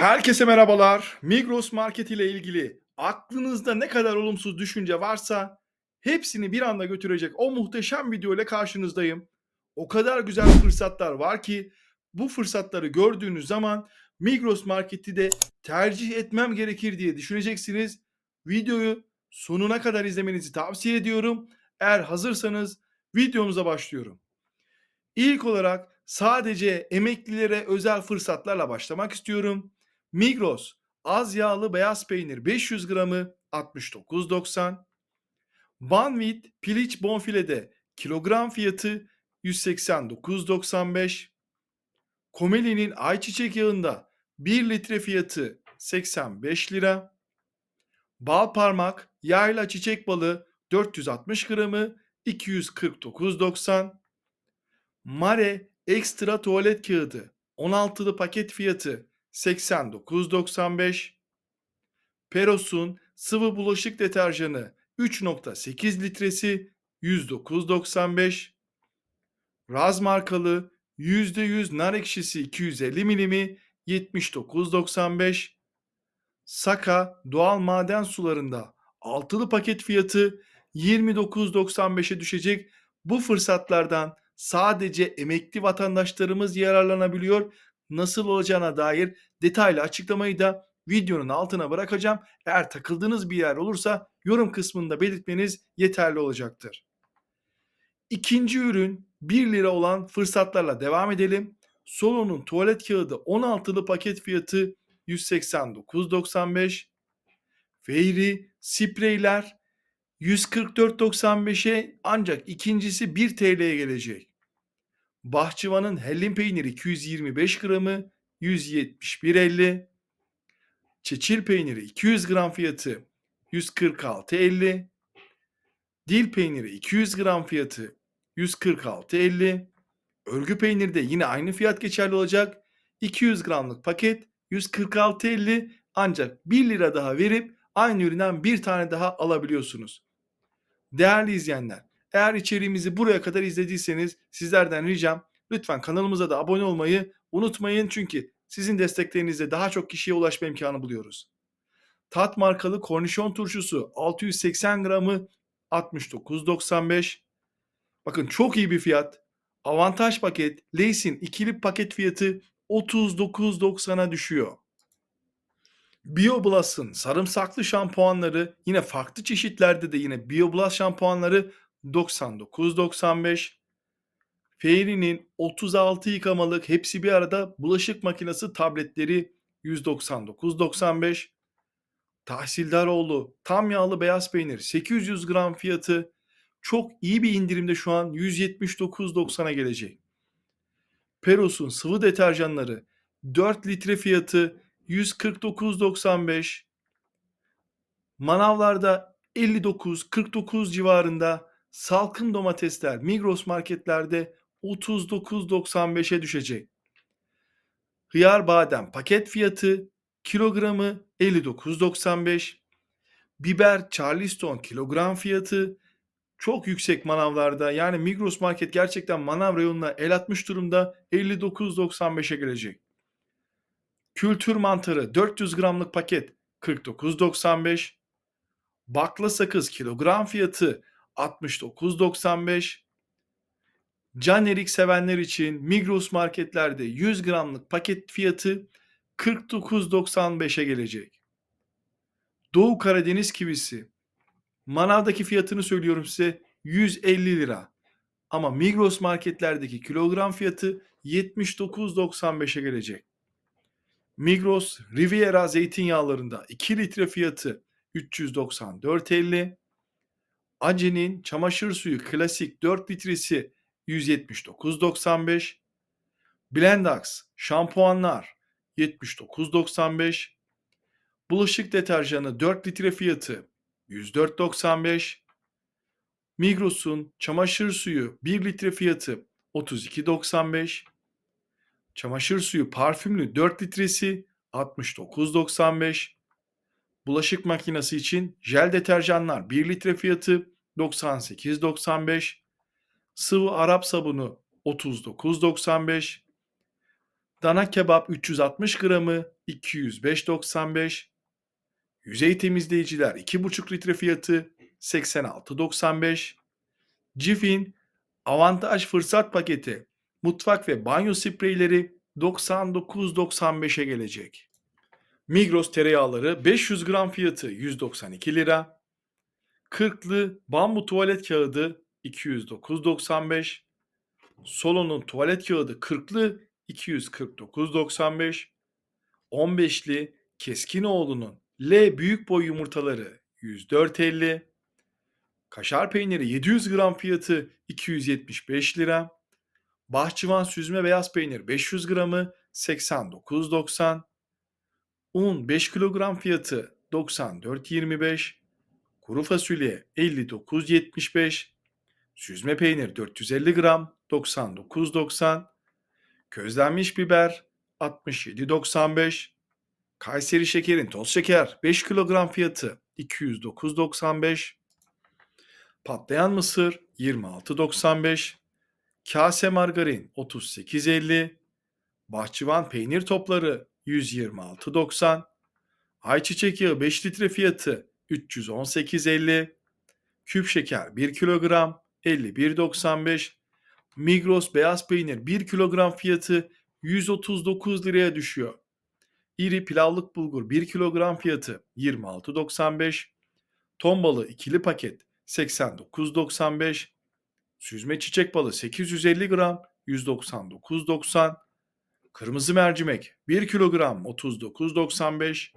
Herkese merhabalar. Migros Market ile ilgili aklınızda ne kadar olumsuz düşünce varsa hepsini bir anda götürecek o muhteşem video ile karşınızdayım. O kadar güzel fırsatlar var ki bu fırsatları gördüğünüz zaman Migros Market'i de tercih etmem gerekir diye düşüneceksiniz. Videoyu sonuna kadar izlemenizi tavsiye ediyorum. Eğer hazırsanız videomuza başlıyorum. İlk olarak sadece emeklilere özel fırsatlarla başlamak istiyorum. Migros az yağlı beyaz peynir 500 gramı 69.90. Banvit piliç bonfilede kilogram fiyatı 189.95. Komeli'nin ayçiçek yağında 1 litre fiyatı 85 lira. Bal parmak yayla çiçek balı 460 gramı 249.90. Mare ekstra tuvalet kağıdı 16'lı paket fiyatı 89.95. Peros'un sıvı bulaşık deterjanı 3.8 litresi 109.95. Raz markalı %100 nar ekşisi 250 milimi 79.95. Saka doğal maden sularında altılı paket fiyatı 29.95'e düşecek. Bu fırsatlardan sadece emekli vatandaşlarımız yararlanabiliyor. Nasıl olacağına dair detaylı açıklamayı da videonun altına bırakacağım. Eğer takıldığınız bir yer olursa yorum kısmında belirtmeniz yeterli olacaktır. İkinci ürün 1 lira olan fırsatlarla devam edelim. Solo'nun tuvalet kağıdı 16'lı paket fiyatı 189.95. Fairy spreyler 144.95'e ancak ikincisi 1 TL'ye gelecek. Bahçıvanın hellim peyniri 225 gramı 171.50. Çeçil peyniri 200 gram fiyatı 146.50. Dil peyniri 200 gram fiyatı 146.50. Örgü peyniri de yine aynı fiyat geçerli olacak. 200 gramlık paket 146.50 ancak 1 lira daha verip aynı üründen bir tane daha alabiliyorsunuz. Değerli izleyenler, eğer içeriğimizi buraya kadar izlediyseniz sizlerden ricam lütfen kanalımıza da abone olmayı unutmayın çünkü sizin desteklerinizle daha çok kişiye ulaşma imkanı buluyoruz. Tat markalı kornişon turşusu 680 gramı 69.95. Bakın çok iyi bir fiyat. Avantaj paket Lay's'in ikili paket fiyatı 39.90'a düşüyor. BioBlast'ın sarımsaklı şampuanları yine farklı çeşitlerde de yine BioBlast şampuanları 99.95. Fairy'nin 36 yıkamalık hepsi bir arada bulaşık makinesi tabletleri 199.95. Tahsildaroğlu tam yağlı beyaz peynir 800 gram fiyatı çok iyi bir indirimde şu an 179.90'a gelecek. Peros'un sıvı deterjanları 4 litre fiyatı 149.95. Manavlarda 59-49 civarında salkım domatesler Migros marketlerde 39.95'e düşecek. Hıyar badem paket fiyatı kilogramı 59.95. Biber Charleston kilogram fiyatı çok yüksek manavlarda. Yani Migros market gerçekten manav reyonuna el atmış durumda 59.95'e gelecek. Kültür mantarı 400 gramlık paket 49.95. Bakla sakız kilogram fiyatı 69.95. Can erik sevenler için Migros marketlerde 100 gramlık paket fiyatı 49.95'e gelecek. Doğu Karadeniz kivisi. Manavdaki fiyatını söylüyorum size 150 lira. Ama Migros marketlerdeki kilogram fiyatı 79.95'e gelecek. Migros Riviera zeytinyağlarında 2 litre fiyatı 394.50. Ace'nin çamaşır suyu klasik 4 litresi 179.95. Blendax şampuanlar 79.95. Bulaşık deterjanı 4 litre fiyatı 104.95. Migros'un çamaşır suyu 1 litre fiyatı 32.95. Çamaşır suyu parfümlü 4 litresi 69.95. Bulaşık makinesi için jel deterjanlar 1 litre fiyatı 98.95. Sıvı Arap sabunu 39.95. Dana kebap 360 gramı 205.95. Yüzey temizleyiciler 2,5 litre fiyatı 86.95. Cif'in avantaj fırsat paketi mutfak ve banyo spreyleri 99.95'e gelecek. Migros tereyağları 500 gram fiyatı 192 lira. Kırklı bambu tuvalet kağıdı 209.95. Solo'nun tuvalet kağıdı kırklı 249.95. 15'li Keskinoğlu'nun L büyük boy yumurtaları 104.50. Kaşar peyniri 700 gram fiyatı 275 lira. Bahçıvan süzme beyaz peynir 500 gramı 89.90. Un 5 kilogram fiyatı 94.25. Kuru fasulye 59.75. Süzme peynir 450 gram 99.90. Közlenmiş biber 67.95. Kayseri şekerin toz şeker 5 kilogram fiyatı 209.95. Patlayan mısır 26.95. Kase margarin 38.50. Bahçıvan peynir topları 126.90. Ayçiçek yağı 5 litre fiyatı 318.50. Küp şeker 1 kilogram 51.95. Migros beyaz peynir 1 kilogram fiyatı 139 liraya düşüyor. İri pilavlık bulgur 1 kilogram fiyatı 26.95. Ton balı ikili paket 89.95. Süzme çiçek balı 850 gram 199.90. Kırmızı mercimek 1 kilogram 39.95.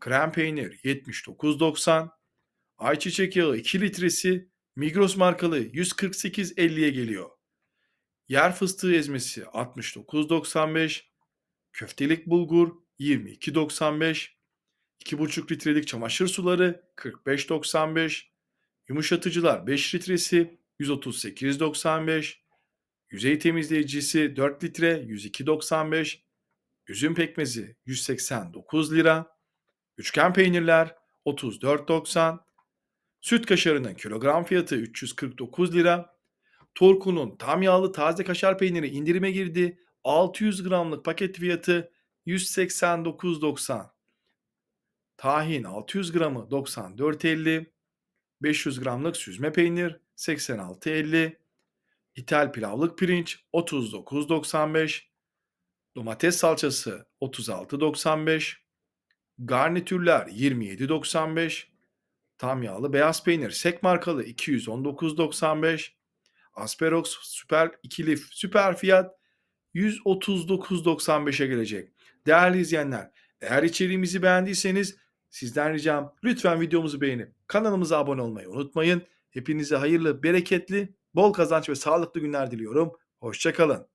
Krem peynir 79.90. Ayçiçek yağı 2 litresi Migros markalı 148.50'ye geliyor. Yer fıstığı ezmesi 69.95. Köftelik bulgur 22.95. 2,5 litrelik çamaşır suları 45.95. Yumuşatıcılar 5 litresi 138.95. Yüzey temizleyicisi 4 litre 102.95. Üzüm pekmezi 189 lira. Üçgen peynirler 34.90. Süt kaşarının kilogram fiyatı 349 lira. Torku'nun tam yağlı taze kaşar peyniri indirime girdi. 600 gramlık paket fiyatı 189.90. Tahin 600 gramı 94.50. 500 gramlık süzme peynir 86.50. İthal pilavlık pirinç 39.95. Domates salçası 36.95. Garnitürler 27.95. Tam yağlı beyaz peynir sek markalı 219.95. Asperox süper ikili süper fiyat 139.95'e gelecek. Değerli izleyenler, eğer içeriğimizi beğendiyseniz sizden ricam lütfen videomuzu beğenip kanalımıza abone olmayı unutmayın. Hepinize hayırlı, bereketli, bol kazanç ve sağlıklı günler diliyorum. Hoşçakalın.